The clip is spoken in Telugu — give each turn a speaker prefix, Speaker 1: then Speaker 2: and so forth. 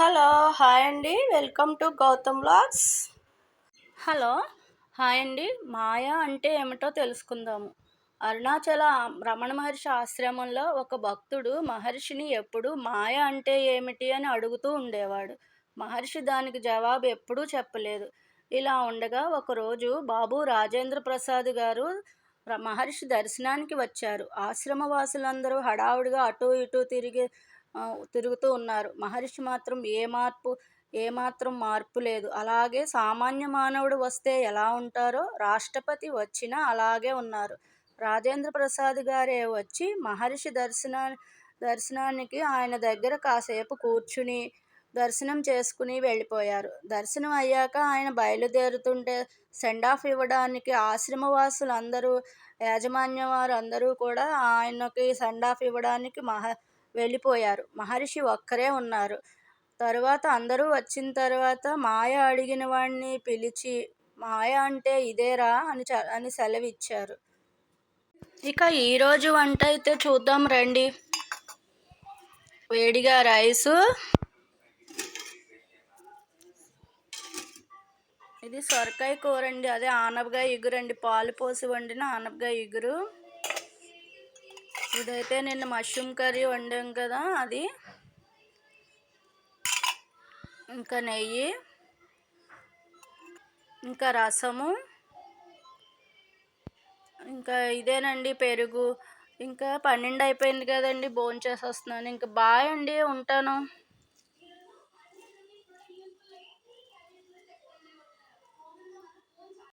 Speaker 1: హలో హాయ్ అండి. Welcome to Gautam blogs hello hi అండి. మాయ అంటే ఏమిటో తెలుసుకుందాము. అరుణాచల రమణ మహర్షి ఆశ్రమంలో ఒక భక్తుడు మహర్షిని ఎప్పుడు మాయ అంటే ఏమిటి అని అడుగుతూ ఉండేవాడు. మహర్షి దానికి జవాబు ఎప్పుడూ చెప్పలేదు. ఇలా ఉండగా ఒకరోజు బాబు రాజేంద్ర ప్రసాద్ గారు ర- మహర్షి దర్శనానికి వచ్చారు. ఆశ్రమవాసులందరూ హడావుడిగా అటు ఇటు తిరిగి తిరుగుతూ ఉన్నారు. మహర్షి మాత్రం ఏ మార్పు ఏ మాత్రం మార్పు లేదు. అలాగే సామాన్య మానవుడు వస్తే ఎలా ఉంటారో రాష్ట్రపతి వచ్చినా అలాగే ఉన్నారు. రాజేంద్ర ప్రసాద్ గారే వచ్చి మహర్షి దర్శనా దర్శనానికి ఆయన దగ్గర కాసేపు కూర్చుని దర్శనం చేసుకుని వెళ్ళిపోయారు. దర్శనం అయ్యాక ఆయన బయలుదేరుతుంటే సెండ్ ఆఫ్ ఇవ్వడానికి ఆశ్రమవాసులందరూ యాజమాన్యం వారు అందరూ కూడా ఆయనకి సెండ్ ఆఫ్ ఇవ్వడానికి మహ వెళ్ళిపోయారు. మహర్షి ఒక్కరే ఉన్నారు. తరువాత అందరూ వచ్చిన తర్వాత మాయ అడిగిన వాడిని పిలిచి మాయ అంటే ఇదేరా అని చ అని సెలవిచ్చారు. ఇక ఈరోజు వంట అయితే చూద్దాం రండి. వేడిగా రైసు. ఇది సొరకాయ కూర అండి. అదే ఆనపకాయ ఇగురు అండి పాలు పోసి వండిన ఆనపకాయ ఇగురు. ఇదైతే నిన్న మష్రూమ్ కర్రీ వండాం కదా అది. ఇంకా నెయ్యి ఇంకా రసము ఇంకా ఇదేనండి పెరుగు. ఇంకా పన్నెండు అయిపోయింది కదండి భోంచేసి వస్తున్నాను ఇంకా బాయ్ అండి ఉంటాను.